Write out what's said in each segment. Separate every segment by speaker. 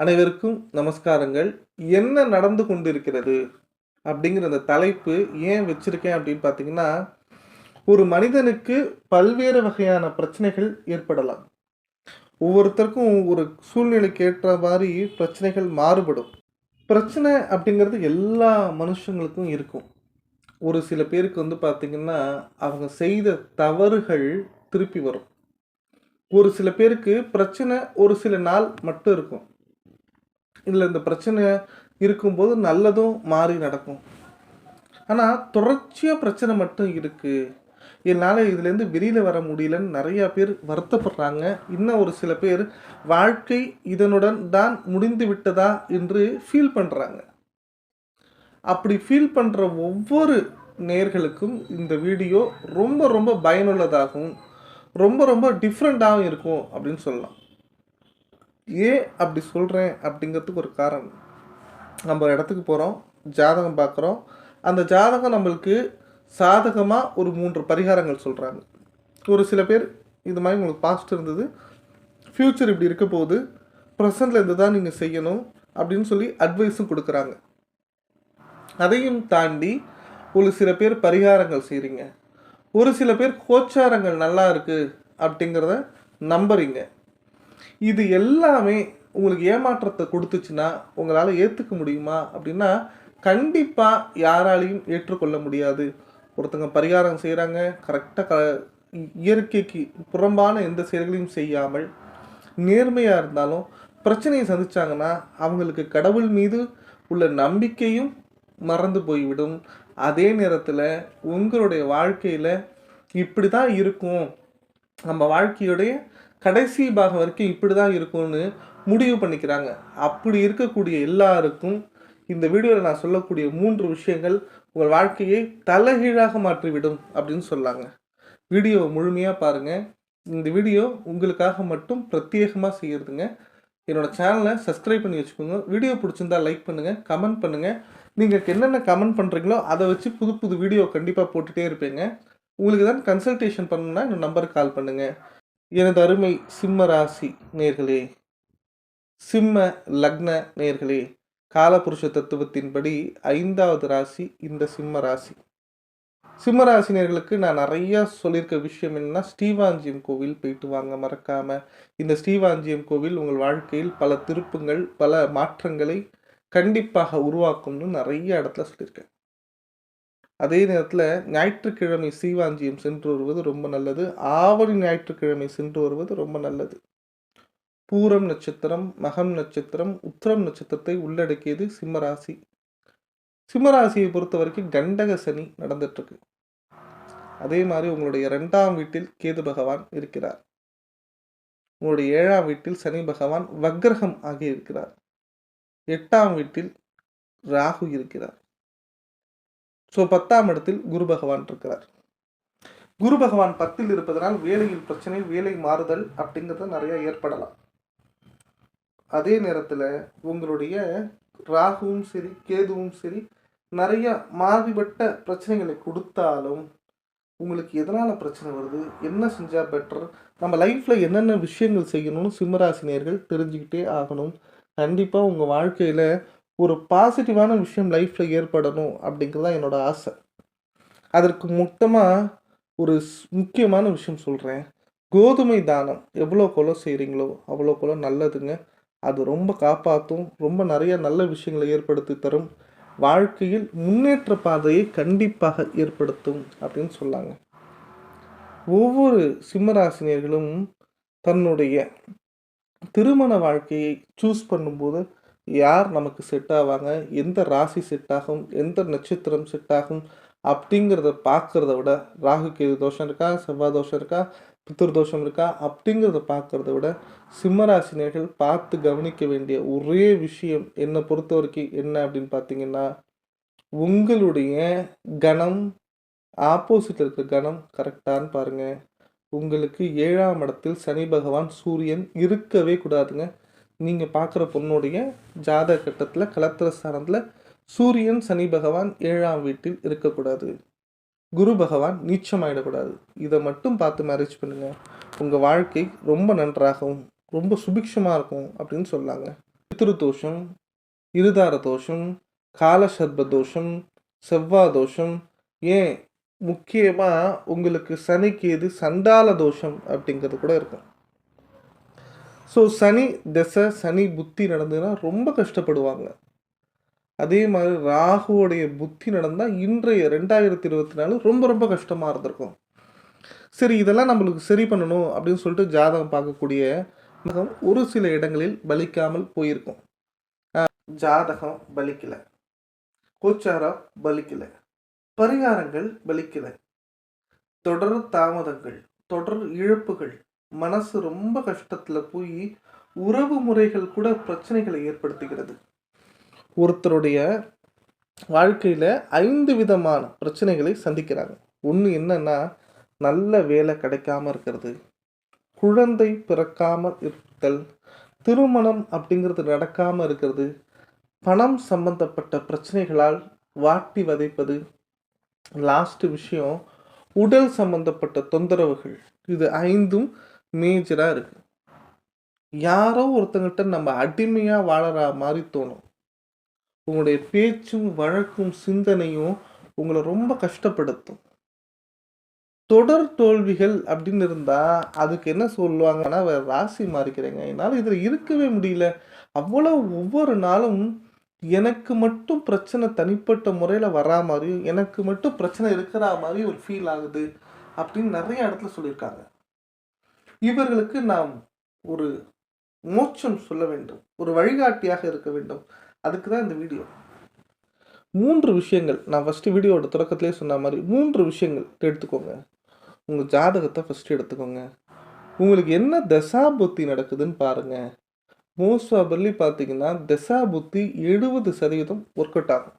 Speaker 1: அனைவருக்கும் நமஸ்காரங்கள். என்ன நடந்து கொண்டிருக்கிறது அப்படிங்கிற அந்த தலைப்பு ஏன் வச்சிருக்கேன் அப்படின்னு பார்த்தீங்கன்னா ஒரு மனிதனுக்கு பல்வேறு வகையான பிரச்சனைகள் ஏற்படலாம். ஒவ்வொருத்தருக்கும் ஒரு சூழ்நிலைக்கு ஏற்ற மாதிரி பிரச்சனைகள் மாறுபடும். பிரச்சனை அப்படிங்கிறது எல்லா மனுஷங்களுக்கும் இருக்கும். ஒரு சில பேருக்கு வந்து பார்த்திங்கன்னா அவங்க செய்த தவறுகள் திருப்பி வரும். ஒரு சில பேருக்கு பிரச்சனை ஒரு சில நாள் மட்டும் இருக்கும். இல்லை இந்த பிரச்சனை இருக்கும்போது நல்லதும் மாறி நடக்கும். ஆனால் தொடர்ச்சியாக பிரச்சனை மட்டும் இருக்குது என்னால் இதுலேருந்து வெளியில் வர முடியலன்னு நிறையா பேர் வருத்தப்படுறாங்க. இன்னும் ஒரு சில பேர் வாழ்க்கை இதனுடன் தான் முடிந்து விட்டதா என்று ஃபீல் பண்ணுறாங்க அப்படி ஃபீல் பண்ணுற ஒவ்வொரு நேர்களுக்கும் இந்த வீடியோ ரொம்ப ரொம்ப பயனுள்ளதாகவும் ரொம்ப ரொம்ப டிஃப்ரெண்ட்டாகவும் இருக்கும் அப்படின்னு சொல்லலாம். ஏன் அப்படி சொல்கிறேன் அப்படிங்கிறதுக்கு ஒரு காரணம். நம்ம ஒரு இடத்துக்கு போகிறோம் ஜாதகம் பார்க்குறோம். அந்த ஜாதகம் நம்மளுக்கு சாதகமாக ஒரு மூன்று பரிகாரங்கள் சொல்கிறாங்க ஒரு சில பேர் இது மாதிரி உங்களுக்கு பாஸ்ட் இருந்தது ஃப்யூச்சர் இப்படி இருக்க போகுது ப்ரெசண்டில் இருந்து தான் நீங்கள் செய்யணும் அப்படின்னு சொல்லி அட்வைஸும் கொடுக்குறாங்க. அதையும் தாண்டி ஒரு சில பேர் பரிகாரங்கள் செய்கிறீங்க ஒரு சில பேர் கோச்சாரங்கள் நல்லா இருக்குது அப்படிங்கிறத நம்புறீங்க. இது எல்லாமே உங்களுக்கு ஏமாற்றத்தை கொடுத்துச்சுன்னா உங்களால் ஏற்றுக்க முடியுமா? அப்படின்னா கண்டிப்பாக யாராலையும் ஏற்றுக்கொள்ள முடியாது. ஒருத்தங்க பரிகாரம் செய்கிறாங்க கரெக்டாக க இயற்கைக்கு புறம்பான எந்த செயல்களையும் செய்யாமல் நேர்மையாக இருந்தாலும் பிரச்சனையை சந்தித்தாங்கன்னா அவங்களுக்கு கடவுள் மீது உள்ள நம்பிக்கையும் மறந்து போய்விடும். அதே நேரத்தில் உங்களுடைய வாழ்க்கையில் இப்படி தான் இருக்கும். நம்ம வாழ்க்கையுடைய கடைசி பாகம் வரைக்கும் இப்படி தான் இருக்கும்னு முடிவு பண்ணிக்கிறாங்க. அப்படி இருக்கக்கூடிய எல்லாருக்கும் இந்த வீடியோவில் நான் சொல்லக்கூடிய மூன்று விஷயங்கள் உங்கள் வாழ்க்கையை தலைகீழாக மாற்றிவிடும் அப்படின்னு சொல்லாங்க. வீடியோவை முழுமையாக பாருங்கள் இந்த வீடியோ உங்களுக்காக மட்டும் பிரத்யேகமாக செய்கிறதுங்க என்னோடய சேனலை சப்ஸ்கிரைப் பண்ணி வச்சுக்கோங்க. வீடியோ பிடிச்சிருந்தா லைக் பண்ணுங்கள் கமெண்ட் பண்ணுங்கள் நீங்கள் என்னென்ன கமெண்ட் பண்ணுறீங்களோ அதை வச்சு புது புது வீடியோ கண்டிப்பாக போட்டுகிட்டே இருப்பேங்க. உங்களுக்கு தான் கன்சல்டேஷன் பண்ணணுன்னா இந்த நம்பருக்கு கால் பண்ணுங்கள் எனது அருமை சிம்ம ராசி நேர்களே சிம்ம லக்ன நேர்களே காலபுருஷ தத்துவத்தின்படி ஐந்தாவது ராசி இந்த சிம்ம ராசி. சிம்ம ராசினியர்களுக்கு நான் நிறையா சொல்லியிருக்க விஷயம் என்னன்னா ஸ்ரீவாஞ்சியம் கோவில் போயிட்டு வாங்க மறக்காம. இந்த ஸ்ரீவாஞ்சியம் கோவில் உங்கள் வாழ்க்கையில் பல திருப்பங்கள் பல மாற்றங்களை கண்டிப்பாக உருவாக்கும்னு நிறைய இடத்துல சொல்லியிருக்கேன். அதே நேரத்தில் ஞாயிற்றுக்கிழமை சீவாஞ்சியம் சென்று வருவது ரொம்ப நல்லது. ஆவணி ஞாயிற்றுக்கிழமை சென்று வருவது ரொம்ப நல்லது. பூரம் நட்சத்திரம் மகம் நட்சத்திரம் உத்திரம் நட்சத்திரத்தை உள்ளடக்கியது சிம்மராசி. சிம்மராசியை பொறுத்த வரைக்கும் கண்டக சனி நடந்துட்டுருக்கு. அதே மாதிரி உங்களுடைய ரெண்டாம் வீட்டில் கேது பகவான் இருக்கிறார். உங்களுடைய ஏழாம் வீட்டில் சனி பகவான் வக்ரகம் ஆகியிருக்கிறார். எட்டாம் வீட்டில் ராகு இருக்கிறார். ஸோ பத்தாம் இடத்தில் குரு பகவான் இருக்கிறார். குரு பகவான் பத்தில் இருப்பதனால் வேலையில் பிரச்சனை வேலை மாறுதல் அப்படிங்கிறது நிறைய ஏற்படலாம். அதே நேரத்தில் உங்களுடைய ராகுவும் சரி கேதுவும் சரி நிறைய மாறுபட்ட பிரச்சனைகளை கொடுத்தாலும் உங்களுக்கு எதனால் பிரச்சனை வருது? என்ன செஞ்சால் பெட்டர் நம்ம லைஃப்பில் என்னென்ன விஷயங்கள் செய்யணும்னு சிம்மராசினியர்கள் தெரிஞ்சுக்கிட்டே ஆகணும். கண்டிப்பாக உங்கள் வாழ்க்கையில் ஒரு பாசிட்டிவான விஷயம் லைஃப்பில் ஏற்படணும் அப்படிங்கிறது தான் என்னோடய ஆசை. அதற்கு மொத்தமாக ஒரு முக்கியமான விஷயம் சொல்கிறேன் கோதுமை தானம் எவ்வளோ கொலை செய்கிறீங்களோ அவ்வளோ கொலை நல்லதுங்க. அது ரொம்ப காப்பாற்றும் ரொம்ப நிறைய நல்ல விஷயங்களை ஏற்படுத்தி தரும். வாழ்க்கையில் முன்னேற்ற பாதையை கண்டிப்பாக ஏற்படுத்தும் அப்படின்னு சொல்லாங்க. ஒவ்வொரு சிம்மராசினியர்களும் தன்னுடைய திருமண வாழ்க்கையை சூஸ் பண்ணும்போது யார் நமக்கு செட் ஆவாங்க? எந்த ராசி செட் ஆகும்? எந்த நட்சத்திரம் செட் ஆகும்? அப்படிங்கிறத பார்க்குறத விட ராகு கேது தோஷம் இருக்கா? செவ்வாய் தோஷம் இருக்கா? பித்திரு தோஷம் இருக்கா? அப்படிங்கிறத பார்க்குறத விட சிம்மராசினியர்கள் பார்த்து கவனிக்க வேண்டிய ஒரே விஷயம் என்னை பொறுத்த வரைக்கும் என்ன அப்படின்னு பார்த்தீங்கன்னா உங்களுடைய கணம் ஆப்போசிட்டில் இருக்கிற கணம் கரெக்டான்னு பாருங்கள் உங்களுக்கு ஏழாம் இடத்தில் சனி பகவான் சூரியன் இருக்கவே கூடாதுங்க. நீங்கள் பார்க்குற பொண்ணுடைய ஜாதக கட்டத்தில் கலத்திர ஸ்தானத்தில் சூரியன் சனி பகவான் ஏழாம் வீட்டில் இருக்கக்கூடாது. குரு பகவான் நீச்சமாயிடக்கூடாது. இதை மட்டும் பார்த்து மேரேஜ் பண்ணுங்கள் உங்கள் வாழ்க்கை ரொம்ப நன்றாகவும் ரொம்ப சுபிக்ஷமாக இருக்கும் அப்படின்னு சொல்லாங்க பித்ரு தோஷம் இருதார தோஷம் காலசர்ப தோஷம் செவ்வாய் தோஷம். ஏன்? முக்கியமாக உங்களுக்கு சனிக்கு எது சண்டால தோஷம் அப்படிங்கிறது கூட இருக்கும். ஸோ சனி திசை சனி புத்தி நடந்ததுன்னா ரொம்ப கஷ்டப்படுவாங்க. அதே மாதிரி ராகுவோடைய புத்தி நடந்தால் இன்றைய ரெண்டாயிரத்தி இருபத்தி நாலு ரொம்ப ரொம்ப கஷ்டமாக இருந்திருக்கும். சரி இதெல்லாம் நம்மளுக்கு சரி பண்ணணும் அப்படின்னு சொல்லிட்டு ஜாதகம் பார்க்கக்கூடிய ஒரு சில இடங்களில் பலிக்காமல் போயிருக்கும். ஜாதகம் பலிக்கல. கோச்சாரம் பலிக்கல. பரிகாரங்கள் பலிக்கல. தொடர் தாமதங்கள் தொடர் இழப்புகள் மனசு ரொம்ப கஷ்டத்தில் போய் உறவு முறைகள் கூட பிரச்சனைகளை ஏற்படுத்துகிறது. ஒருத்தருடைய வாழ்க்கையில் ஐந்து விதமான பிரச்சனைகளை சந்திக்கிறாங்க. ஒன்று என்னன்னா நல்ல வேலை கிடைக்காம இருக்கிறது குழந்தை பிறக்காமல் இருத்தல் திருமணம் அப்படிங்கிறது நடக்காமல் இருக்கிறது பணம் சம்பந்தப்பட்ட பிரச்சனைகளால் வாட்டி வதைப்பது லாஸ்ட் விஷயம் உடல் சம்பந்தப்பட்ட தொந்தரவுகள் இது ஐந்தும் மேஜராக இருக்குது யாரோ ஒருத்தங்கிட்ட நம்ம அடிமையாக வாழற மாதிரி தோணும். உங்களுடைய பேச்சும் வழக்கும் சிந்தனையும் உங்களை ரொம்ப கஷ்டப்படுத்தும். தொடர் தோல்விகள் அப்படின்னு இருந்தால் அதுக்கு என்ன சொல்லுவாங்கன்னா வேறு ராசி மாறிக்கிறேங்க. என்னால் இதில் இருக்கவே முடியல. அவ்வளோ ஒவ்வொரு நாளும் எனக்கு மட்டும் பிரச்சனை தனிப்பட்ட முறையில் வரா மாதிரியும் எனக்கு மட்டும் பிரச்சனை இருக்கிற மாதிரி ஒரு ஃபீல் ஆகுது அப்படின்னு நிறைய இடத்துல சொல்லியிருக்காங்க. இவர்களுக்கு நாம் ஒரு மோட்சம் சொல்ல வேண்டும். ஒரு வழிகாட்டியாக இருக்க வேண்டும். அதுக்கு தான் இந்த வீடியோ. மூன்று விஷயங்கள். நான் ஃபஸ்ட்டு வீடியோவோட தொடக்கத்திலே சொன்ன மாதிரி மூன்று விஷயங்கள் எடுத்துக்கோங்க. உங்கள் ஜாதகத்தை ஃபஸ்ட்டு எடுத்துக்கோங்க. உங்களுக்கு என்ன தசா புத்தி நடக்குதுன்னு பாருங்கள் மோஸ்ட் ப்ராபர்லி பார்த்தீங்கன்னா தசா புத்தி எழுபது சதவீதம் ஒர்க் அவுட் ஆகும்.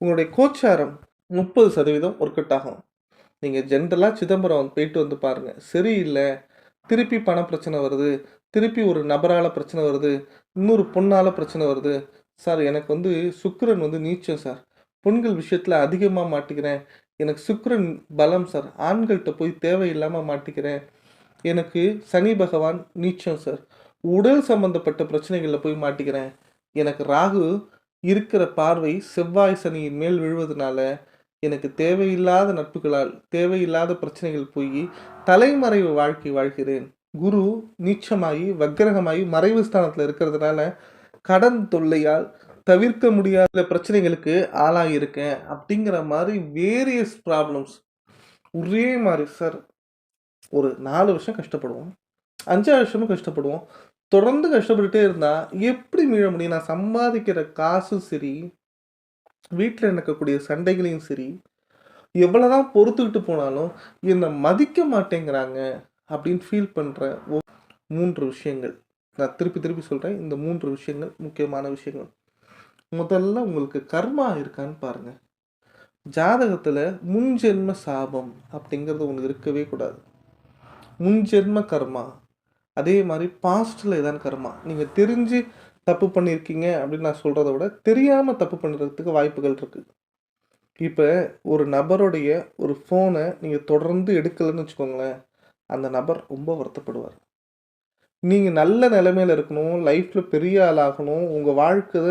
Speaker 1: உங்களுடைய கோச்சாரம் முப்பது சதவீதம் ஒர்க் அவுட் ஆகும். நீங்கள் ஜென்ரலாக சிதம்பரம் போயிட்டு வந்து பாருங்கள் சரியில்லை. திருப்பி பண பிரச்சனை வருது திருப்பி ஒரு நபரால் பிரச்சனை வருது இன்னொரு பொண்ணால் பிரச்சனை வருது. சார் எனக்கு வந்து சுக்கரன் வந்து நீச்சம் சார். பெண்கள் விஷயத்தில் அதிகமாக மாட்டிக்கிறேன். எனக்கு சுக்கிரன் பலம் சார். ஆண்கள்கிட்ட போய் தேவையில்லாமல் மாட்டிக்கிறேன். எனக்கு சனி பகவான் நீச்சம் சார். உடல் சம்பந்தப்பட்ட பிரச்சனைகளில் போய் மாட்டிக்கிறேன். எனக்கு ராகு இருக்கிற பார்வை செவ்வாய் சனியின் மேல் விழுவதனால எனக்கு தேவையில்லாத நட்புகளால் தேவையில்லாத பிரச்சனைகள் போய் தலைமறைவு வாழ்க்கை வாழ்கிறேன். குரு நீச்சமாகி வக்கிரகமாகி மறைவு ஸ்தானத்தில் இருக்கிறதுனால கடன் தொல்லையால் தவிர்க்க முடியாத பிரச்சனைகளுக்கு ஆளாகியிருக்கேன் அப்படிங்கிற மாதிரி வேரியஸ் ப்ராப்ளம்ஸ் ஒரே மாதிரி சார் ஒரு நாலு வருஷம் கஷ்டப்படுவோம். அஞ்சாறு வருஷமும் கஷ்டப்படுவோம். தொடர்ந்து கஷ்டப்பட்டுட்டே இருந்தால் எப்படி மீழ முடியும்? நான் சம்பாதிக்கிற காசும் சரி வீட்டில் நடக்கக்கூடிய சண்டைகளையும் சரி எவ்வளோதான் பொறுத்துக்கிட்டு போனாலும் என்னை மதிக்க மாட்டேங்கிறாங்க அப்படின்னு ஃபீல் பண்ணுற மூன்று விஷயங்கள். நான் திருப்பி திருப்பி சொல்கிறேன் இந்த மூன்று விஷயங்கள் முக்கியமான விஷயங்கள். முதல்ல உங்களுக்கு கர்மா இருக்கான்னு பாருங்கள் ஜாதகத்தில் முன்ஜென்ம சாபம் அப்படிங்கிறது ஒன்று இருக்கவே கூடாது. முன்ஜென்ம கர்மா. அதே மாதிரி பாஸ்டில் தான் கர்மா. நீங்கள் தெரிஞ்சு தப்பு பண்ணியிருக்கீங்க அப்படின்னு நான் சொல்கிறத விட தெரியாமல் தப்பு பண்ணுறதுக்கு வாய்ப்புகள் இருக்குது இப்போ ஒரு நபருடைய ஒரு ஃபோனை நீங்கள் தொடர்ந்து எடுக்கலைன்னு வச்சுக்கோங்களேன் அந்த நபர் ரொம்ப வருத்தப்படுவார். நீங்கள் நல்ல நிலைமையில் இருக்கணும் லைஃப்பில் பெரிய ஆளாகணும் உங்கள் வாழ்க்கை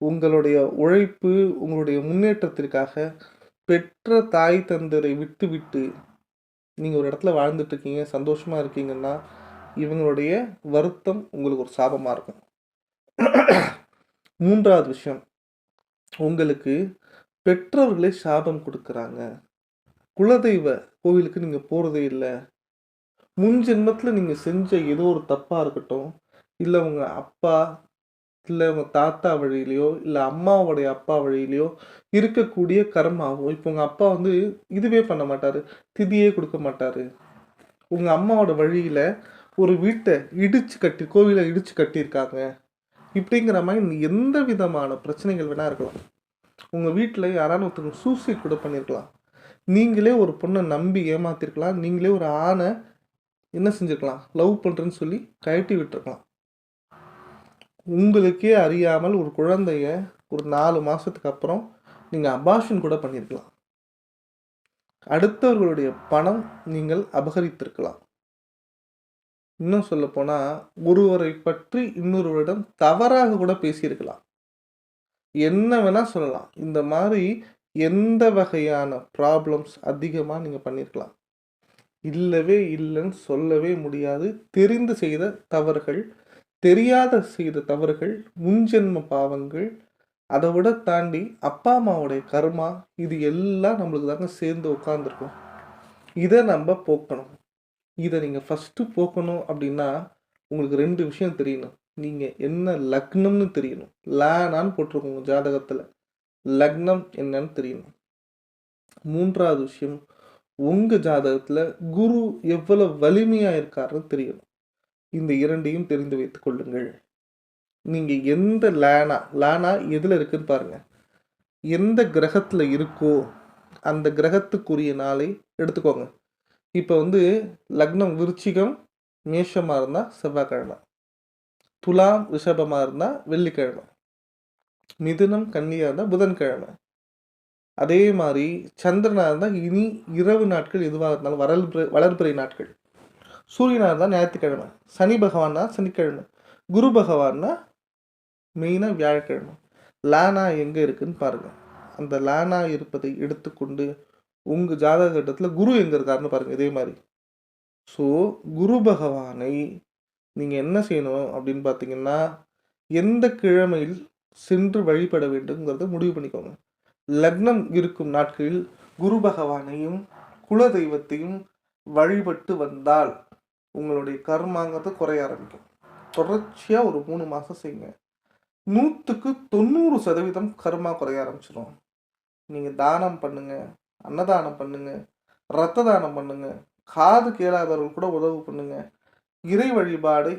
Speaker 1: உங்களுடைய உழைப்பு உங்களுடைய முன்னேற்றத்திற்காக பெற்ற தாய் தந்தரை விட்டு விட்டு நீங்கள் ஒரு இடத்துல வாழ்ந்துட்டுருக்கீங்க சந்தோஷமாக இருக்கீங்கன்னா இவங்களுடைய வருத்தம் உங்களுக்கு ஒரு சாபமாக இருக்கும். மூன்றாவது விஷயம். உங்களுக்கு பெற்றோர்களே சாபம் கொடுக்குறாங்க. குலதெய்வ கோவிலுக்கு நீங்கள் போகிறதே இல்லை. முன் ஜென்மத்தில் நீங்கள் செஞ்ச ஏதோ ஒரு தப்பாக இருக்கட்டும் இல்லை உங்கள் அப்பா இல்லை உங்கள் தாத்தா வழியிலையோ இல்லை அம்மாவுடைய அப்பா வழியிலையோ இருக்கக்கூடிய கர்மாவும் இப்போ உங்கள் அப்பா வந்து இதுவே பண்ண மாட்டார் திதியே கொடுக்க மாட்டார். உங்கள் அம்மாவோட வழியில் ஒரு வீட்டை இடித்து கட்டி கோவிலை இடித்து கட்டியிருக்காங்க. இப்படிங்கிற மாதிரி எந்த விதமான பிரச்சனைகள் வேணால் இருக்கலாம். உங்கள் வீட்டில் யாராலும் ஒருத்தவங்க சூசைட் கூட பண்ணியிருக்கலாம் நீங்களே ஒரு பொண்ணை நம்பி ஏமாத்திருக்கலாம். நீங்களே ஒரு ஆணை என்ன செஞ்சுருக்கலாம்? லவ் பண்ணுறேன்னு சொல்லி கழட்டி விட்டுருக்கலாம். உங்களுக்கே அறியாமல் ஒரு குழந்தைய ஒரு நாலு மாதத்துக்கு அப்புறம் நீங்கள் அபாஷன் கூட பண்ணியிருக்கலாம் அடுத்தவர்களுடைய பணம் நீங்கள் அபகரித்திருக்கலாம். இன்னும் சொல்லப்போனால் ஒருவரை பற்றி இன்னொருவரிடம் தவறாக கூட பேசியிருக்கலாம். என்ன வேணால் சொல்லலாம். இந்த மாதிரி எந்த வகையான ப்ராப்ளம்ஸ் அதிகமாக நீங்கள் பண்ணியிருக்கலாம். இல்லவே இல்லைன்னு சொல்லவே முடியாது. தெரிந்து செய்த தவறுகள் தெரியாத செய்த தவறுகள் முன்ஜென்ம பாவங்கள் அதை விட தாண்டி அப்பா அம்மாவுடைய கர்மா இது எல்லாம் நம்மளுக்கு தாங்க சேர்ந்து உட்காந்துருக்கும் இதை நம்ம போக்கணும். இதை நீங்கள் ஃபஸ்ட்டு போக்கணும் அப்படின்னா உங்களுக்கு ரெண்டு விஷயம் தெரியணும். நீங்கள் என்ன லக்னம்னு தெரியணும். லேனான்னு போட்டிருக்கோங்க ஜாதகத்தில். லக்னம் என்னன்னு தெரியணும். மூன்றாவது விஷயம் உங்கள் ஜாதகத்தில் குரு எவ்வளோ வலிமையாக இருக்காருன்னு தெரியணும். இந்த இரண்டையும் தெரிந்து வைத்துக் கொள்ளுங்கள். நீங்கள் எந்த லேனா லேனா எதில் இருக்குன்னு பாருங்கள் எந்த கிரகத்தில் இருக்கோ அந்த கிரகத்துக்குரிய நாளை எடுத்துக்கோங்க. இப்போ வந்து லக்னம் விருச்சிகம் மேஷமாக இருந்தால் செவ்வாய்க்கிழமை. துலாம் ரிஷபமாக இருந்தால் வெள்ளிக்கிழமை. மிதுனம் கன்னியாக இருந்தால் புதன்கிழமை. அதே மாதிரி சந்திரனாக இருந்தால் இனி இரவு நாட்கள் எதுவாக இருந்தாலும் வளர்பிறை வளர்பிறை நாட்கள். சூரியனாக இருந்தால் ஞாயிற்றுக்கிழமை சனி பகவான்னா சனிக்கிழமை குரு பகவான்னா மெயினாக வியாழக்கிழமை. லானா எங்கே இருக்குன்னு பாருங்கள் அந்த லானா இருப்பதை எடுத்துக்கொண்டு உங்கள் ஜாதக கட்டத்தில் குரு எங்கே இருக்காருன்னு பாருங்கள் இதே மாதிரி. ஸோ குரு பகவானை நீங்கள் என்ன செய்யணும் அப்படின்னு பார்த்தீங்கன்னா எந்த கிழமையில் சென்று வழிபட வேண்டும்ங்கிறத முடிவு பண்ணிக்கோங்க. லக்னம் இருக்கும் நாட்களில் குரு பகவானையும் குல தெய்வத்தையும் வழிபட்டு வந்தால் உங்களுடைய கர்மாங்கிறது குறைய ஆரம்பிக்கும். தொடர்ச்சியாக ஒரு மூணு மாதம் செய்யுங்க. நூற்றுக்கு தொண்ணூறு சதவீதம் கர்மா குறைய ஆரம்பிச்சிடும் நீங்கள் தானம் பண்ணுங்கள் அன்னதானம் பண்ணுங்க ரத்த தானம் பண்ணுங்க காது கேளாதவர்கள் கூட உதவு பண்ணுங்க. இறை வழிபாடு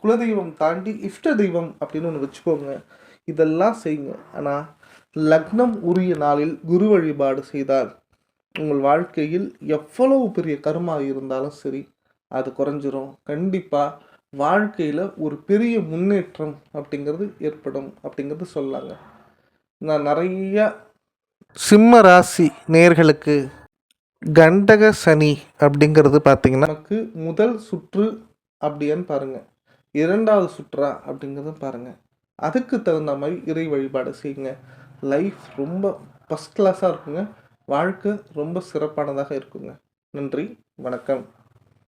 Speaker 1: குலதெய்வம் தாண்டி இஷ்ட தெய்வம் அப்படின்னு ஒன்று வச்சுக்கோங்க. இதெல்லாம் செய்யுங்க. ஆனால் லக்னம் உரிய நாளில் குரு வழிபாடு செய்தால் உங்கள் வாழ்க்கையில் எவ்வளவு பெரிய கருமா இருந்தாலும் சரி அது குறைஞ்சிரும். கண்டிப்பாக வாழ்க்கையில் ஒரு பெரிய முன்னேற்றம் அப்படிங்கிறது ஏற்படும் அப்படிங்கிறது சொல்லாங்க. நான் நிறையா சிம்ம ராசி நேர்களுக்கு கண்டக சனி அப்படிங்கிறது பார்த்தீங்கன்னா நமக்கு முதல் சுற்று அப்படியான்னு பாருங்கள் இரண்டாவது சுற்றா அப்படிங்கிறத பாருங்கள் அதுக்கு தகுந்த மாதிரி இறை வழிபாடு செய்யுங்க. லைஃப் ரொம்ப ஃபஸ்ட் கிளாஸாக இருக்குங்க. வாழ்க்கை ரொம்ப சிறப்பானதாக இருக்குங்க. நன்றி வணக்கம்.